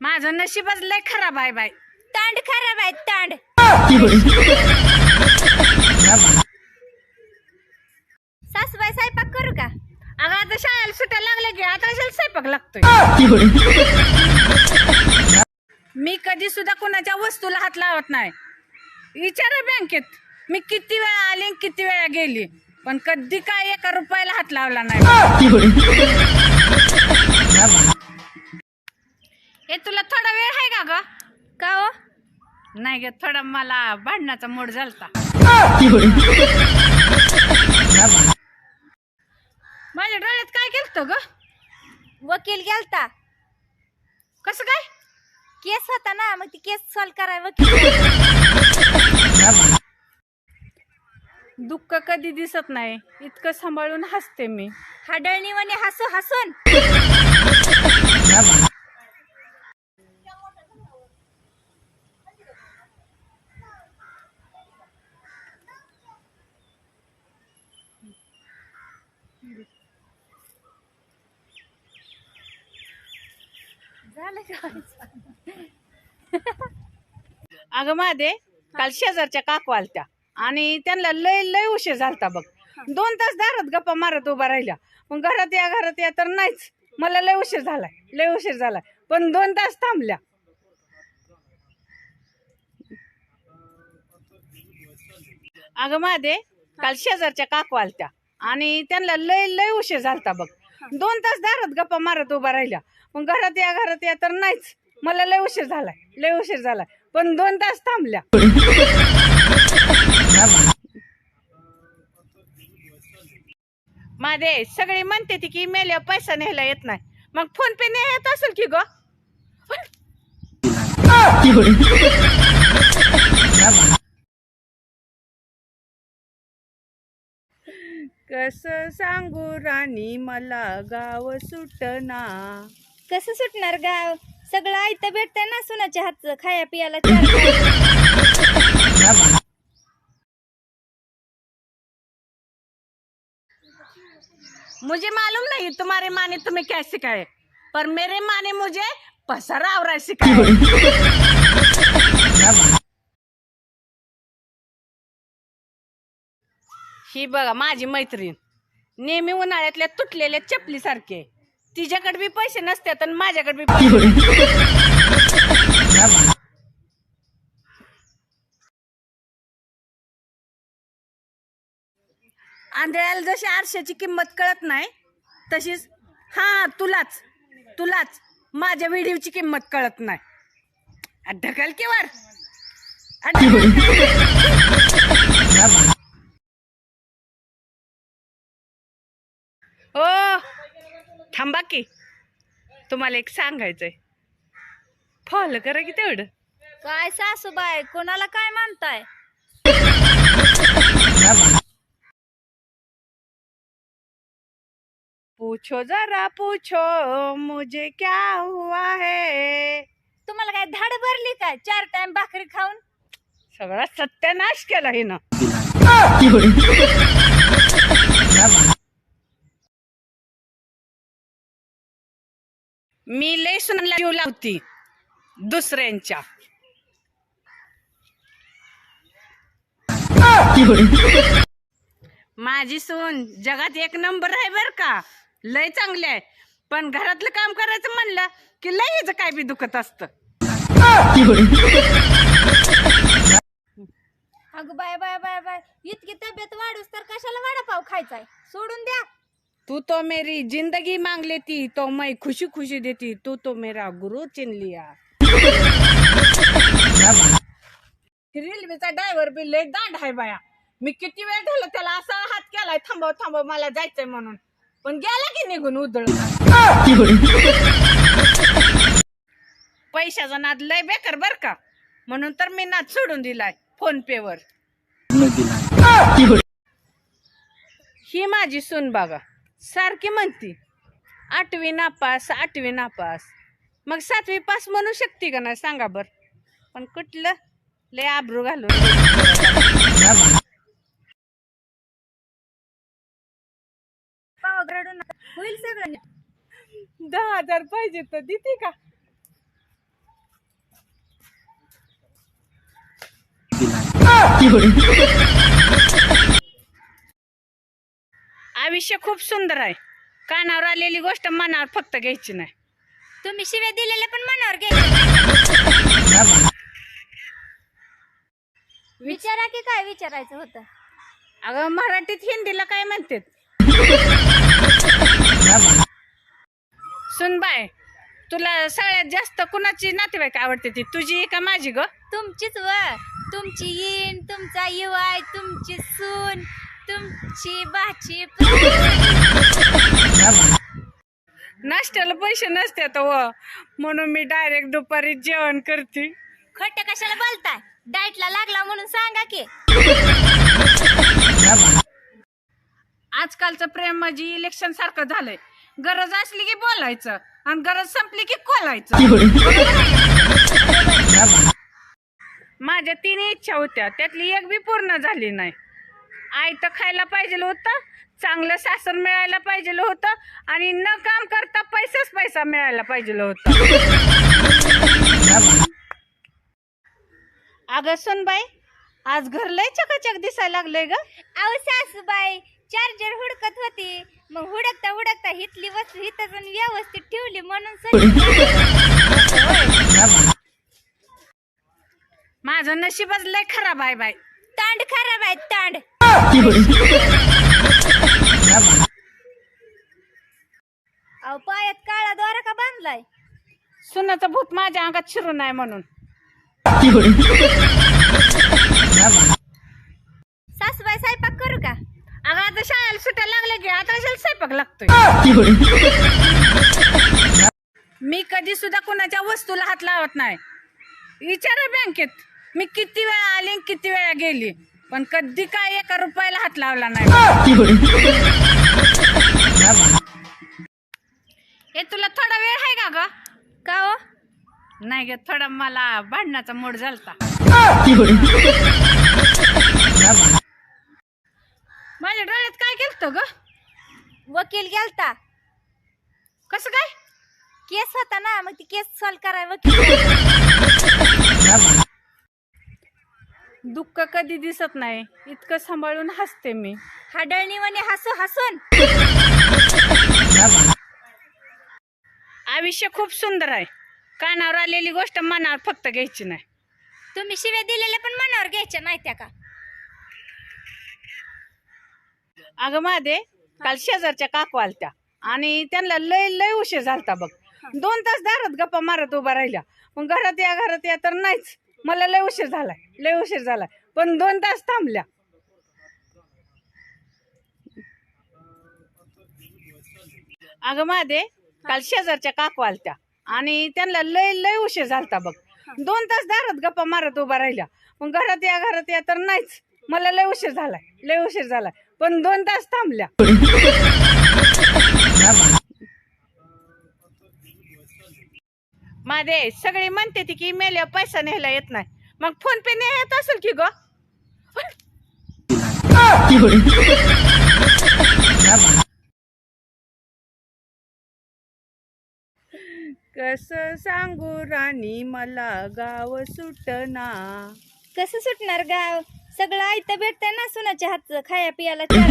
माझं नशीबच लय खराब आहे बाई. तांड खराब आहे तांड. सासूबाई स्वयंपाक करू का? अगं आता शाळेला सुट्या लागल्या की आता कशाला स्वयंपाक लागतोय? मी कधी सुद्धा कोणाच्या वस्तूला हात लावत नाही. विचारा बँकेत. मी किती वेळा आली आणि किती वेळा गेली पण कधी काय एका रुपयाला हात लावला नाही. हे तुला थोडा वेळ आहे का ग? का हो? नाही ग थोडा मला भांडणाचा मूड झालता. माझ्या डोळ्यात काय केलं ग? वकील गेलता. कसं काय? केस होता ना मग ती केस सॉल्व कराय वकील दुःख कधी दिसत नाही इतकं सांभाळून हसते मी. हाडळणीवाने हसू हसून. अगं मादे काल शेजारच्या काकू आलत्या आणि त्यांना लय लय उशीर झालता बघ. दोन तास दारात गप्पा मारत उभा राहिल्या. पण घरात या घरात या तर नाहीच. मला लय उशीर झालाय लय उशीर झालाय. पण दोन तास थांबल्या. अगं मादे काल शेजारच्या काकू आलत्या आणि त्यांना लय लय उशीर झालता बघ. दोन तास दारात गप्पा मारत उभा राहिल्या मग घरात या घरात या तर नाहीच. मला लय उशीर झालाय लय उशीर झालाय. पण दोन तास थांबल्या. माझे सगळी म्हणते ती की मेल्या पैसा न्यायला येत नाही. मग फोन पे नाही येत असेल की ग? कस सांगू राणी मला गाव सुटना. कसं सुटणार गाव? सगळं आयतं भेटतंय ना सुनाच्या हातचं खाया पियाला. मुझे मालूम नहीं तुम्हारे माने तुम्हें क्या सिखाए पर मेरे माने मुझे पसारा आवरा सिखाए. ही बघा माझी मैत्रीण. नेहमी उन्हाळ्यातल्या तुटलेल्या चपली सारखे तिच्याकडे बी पैसे नसतात आणि माझ्याकडे बी पैसे. आंधळ्याला जशी आरशाची किंमत कळत नाही तशीच हा तुलाच तुलाच माझ्या व्हिडिओची किंमत कळत नाही. ढकल की ओ थांबा की. तुम्हाला एक सांगायचंय. फॉलो करा की तेवढं? काय सासूबाई कोणाला काय मानताय पूछो जरा पूछो मुझे क्या हुआ है? तुम्हाला काय धाड भरली काय? चार टाइम भाकरी खाऊन? सगळा सत्यानाश केला हिनं. मी लय सुनाला जीव लावती. दुसऱ्यांच्या. माझी सून जगात एक नंबर आहे बर का. लय चांगली आहे. पण घरातलं काम करायचं म्हणलं की लय हिचं काय बी दुखत असत. अगं बाय बाय बाय बाय. इतकी तब्येत वाढूस तर कशाला वडापाव खायचाय? सोडून द्या. तू तो मेरी जिंदगी मांग लेती तो मैं खुशी खुशी देती तू तो मेरा गुरु चिन लिया। रेल्वेचा ड्रायव्हर बी लय दांड आहे बाया. मी किती वेळ झालं त्याला असा हात केलाय थांबव थांबव मला जायचंय म्हणून. पण गेला की निघून उधळ पैशाचा नाद लय बेकर बर का. म्हणून तर मी नाद सोडून दिलाय फोन पे वर. ही माझी सून बागा सारखी म्हणती आठवी नापास आठवी नापास. मग सातवी पास म्हणू शकते का नाही सांगा बर. पण कुठलं? ले आब्रू घालून. होईल सगळं. दहा हजार पाहिजे तर देते का? आयुष्य खूप सुंदर आहे. कानावर आलेली गोष्ट मनावर फक्त घ्यायची नाही. तुम्ही शिव्या दिलेल्या पण मनावर घ्यायच्या विचारा की काय विचारायचं होतं? अगं मराठीत हिंदीला काय म्हणते सुनबाय तुला सगळ्यात जास्त कुणाची नातेवाईक आवडते ती? तुझी का माझी ग? तुमचीच व. तुमची येण तुमचा युवाय तुमची सून. तुमची बाची नाश्त्याला पैसे नसतात व. म्हणून मी डायरेक्ट दुपारी जेवण करते. खट कशाला बोलताय? डाएटला लागला म्हणून सांगा की. आजकालचं प्रेम म्हणजे इलेक्शन सारखं झालंय. गरज असली की बोलायचं आणि गरज संपली की खोलायचं. माझ्या तीन इच्छा होत्या त्यातली एक बी पूर्ण झाली नाही. आई तर खायला पाहिजे होतं चांगलं सासर मिळायला पाहिजे होतं आणि न काम करता पैसाच पैसा मिळायला पाहिजे होता. अगं सुनबाई आज घर लय चकाचक दिसायला लागलंय ग. अहो सासूबाई चार्जर हुडकत होती. मग हुडकता हुडकता हितली वस्तू जाऊन व्यवस्थित ठेवली म्हणून माझं नशीबच लय खराब आहे बाई. तांड खराब आहे तांड. अहो पायात काळा दोरा का बांधलाय? सुनाचं भूत माझ्या अंगात शिरू नाही म्हणून. सासूबाई स्वयंपाक करू का? अगं आता शाळेला सुट्या लागल्या की आता कशाला स्वयंपाक लागतोय? मी कधी सुद्धा कोणाच्या वस्तूला हात लावत नाही. विचारा बँकेत. मी किती वेळा आली आणि किती वेळा गेली. पण कधी काय एका रुपयाला हात लावला नाही. हे तुला थोडा वेळ आहे का ग? का हो? नाही ग थोडा मला भांडणाचा मूड झालता. माझ्या डोळ्यात काय केलं ग? वकील गेलता. कसं काय? केस होता ना मग ती केस सॉल्व कराय वकील दुःख कधी दिसत नाही इतकं सांभाळून हसते मी. हाडळणीवाने हसू हसून. आयुष्य खूप सुंदर आहे. कानावर आलेली गोष्ट मनावर फक्त घ्यायची नाही. तुम्ही शिव्या दिलेल्या पण मनावर घ्यायच्या नाही त्या का? अगं मादे काल शेजारच्या काकू आलत्या आणि त्यांना लय लय उशीर झालता बघ. दोन तास दारात गप्पा मारत उभा राहिल्या. मग घरात या घरात या तर नाहीच. मला लय उशीर झालाय लय उशीर झालाय. पण दोन तास थांबल्या. अगं मादे काल शेजारच्या काकू आलत्या आणि त्यांना लय लय उशीर झालता बघ. दोन तास दारात गप्पा मारत उभा राहिल्या. पण घरात या घरात या तर नाहीच. मला लय उशीर झालाय लय उशीर झालाय. पण दोन तास थांबल्या. मादे सगळी म्हणते ती की मेल्या पैसा न्यायला येत नाही. मग फोन पे नाही येत असेल की ग? कस सांगू राणी मला गाव सुटना. कसं सुटणार गाव? सगळं आयतं भेटतंय ना सुनाच्या हातचं खाया पियाला चार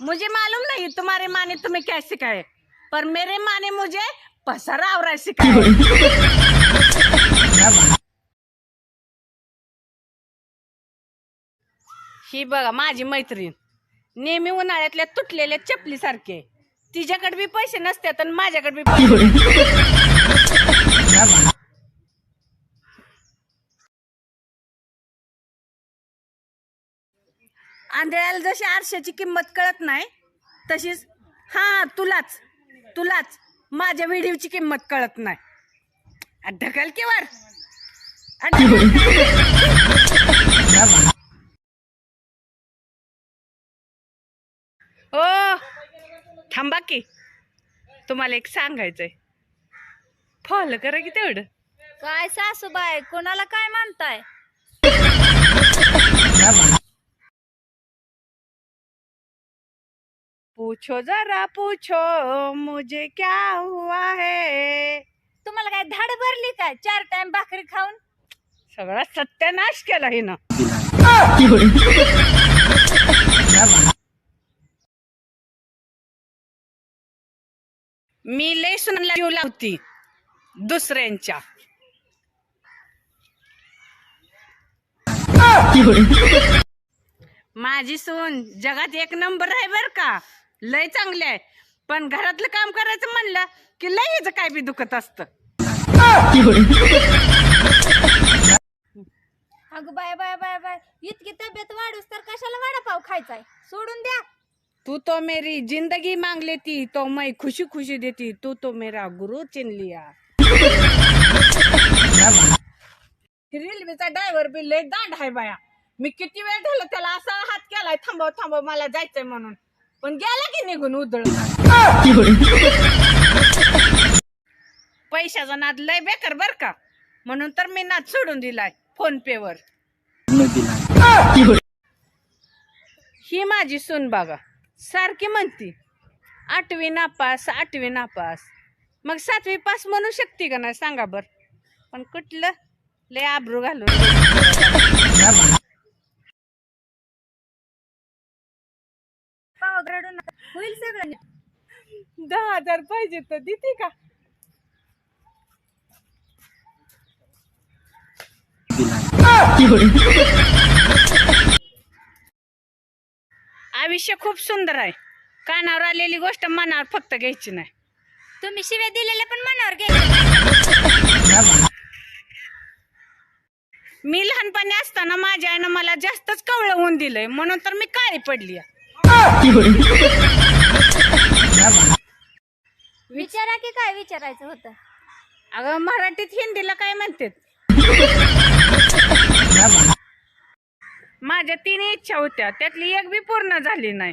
मुझे मालूम नहीं तुम्हारे माने तुम्हें क्या सिखाए पर मेरे माने मुझे पसरा आवरा सिखाए। ही बघा माझी मैत्रीण नेहमी उन्हाळ्यातल्या तुटलेल्या चपली सारखे तिच्याकडे बी पैसे नसतात आणि माझ्याकडे बी पैसे आंधळ्याला जशी आरशाची किंमत कळत नाही तशीच हा तुलाच. तुलाच. माझ्या व्हिडिओची किंमत कळत नाही. ढकल किवर ओ थांबा की. तुम्हाला एक सांगायचंय. फॉलो करा की तेवढं. काय सासूबाई कोणाला काय म्हणताय? पूछो जरा पूछो मुझे क्या हुआ है? तुम्हाला काय धाड भरली काय चार टाइम भाकरी खाऊन? सगळा सत्यानाश केला हिनं. मी लय सुनला जीव लावती दुसऱ्यांच्या. माझी सून जगात एक नंबर आहे बर का? लय चांगली आहे. पण घरातलं काम करायचं म्हणलं की लय हिचं काय बी दुखत असतं. अगं बाय बाय बाय बाय. इतकी तब्येत वाढूस तर कशाला वडापाव खायचाय? सोडून द्या. तू तो मेरी जिंदगी मांग लेती तो मैं खुशी खुशी देती. तू तो मेरा गुरु चिन लिया. रेल्वेचा ड्रायव्हर बी लय दांड आहे बाया. मी किती वेळ झालं त्याला असा हात केलाय थांबव थांबव मला जायचंय म्हणून. पण गेला की निघून उधळ पैशाचा नाद लय बेकार बर का. म्हणून तर मी नाद सोडून दिलाय फोन पे वर. ही माझी सून बघा सारखी म्हणती आठवी नापास आठवी नापास. मग सातवी पास म्हणू शकते का नाही सांगा बर. पण कुठलं? लय आबरू घालून. पाव रडू नका. होईल सगळं. दहा हजार पाहिजे तर देते का? आयुष्य खूप सुंदर आहे. कानावर आलेली गोष्ट मनावर फक्त घ्यायची नाही. तुम्ही शिव्या दिलेल्या पण मनावर मी लहानपणी असताना माझ्या आईनं मला जास्तच कवळं होऊन दिलंय. म्हणून तर मी काळी पडली विचारा की काय विचारायचं होतं? अगं मराठीत हिंदीला काय म्हणतात? माझ्या तीन इच्छा होत्या त्यातली एक बी पूर्ण झाली नाही.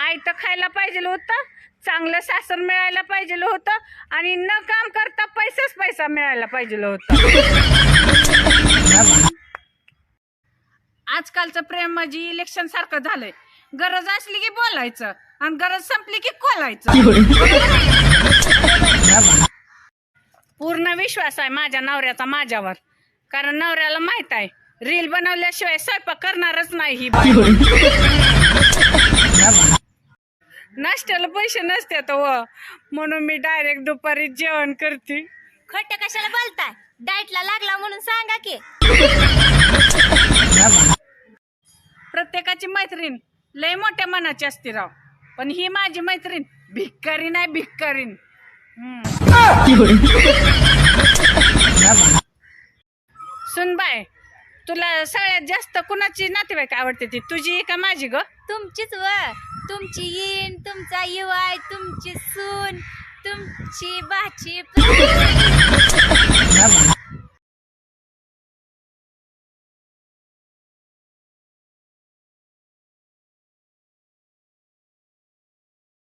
आई तर खायला पाहिजे होतं चांगलं सासर मिळायला पाहिजे होतं आणि न काम करता पैसाच पैसा मिळायला पाहिजे होता. आजकालचं प्रेम म्हणजे इलेक्शन सारखं झालंय. गरज असली की बोलायचं आणि गरज संपली की कोलायचं पूर्ण विश्वास आहे माझ्या नवऱ्याचा माझ्यावर. कारण नवऱ्याला माहीत आहे रील बनवल्याशिवाय स्वयंपाक करणारच नाही ही नाश्त्याला पैसे नसतात व. म्हणून मी डायरेक्ट दुपारी जेवण करते. खट्ट कशाला बोलताय? डाएटला लागला म्हणून सांगा की. प्रत्येकाची मैत्रीण. लय मोठ्या मनाची असते राव. पण ही माझी मैत्रीण. भिक्कारी नाही भिक्कारीन सुनबाय तुला सगळ्यात जास्त कुणाची नातेवाईक आवडते ती? तुझी का माझी ग? तुमचीच व तुमची येण तुमचा युवाय तुमची सून तुमची बाची.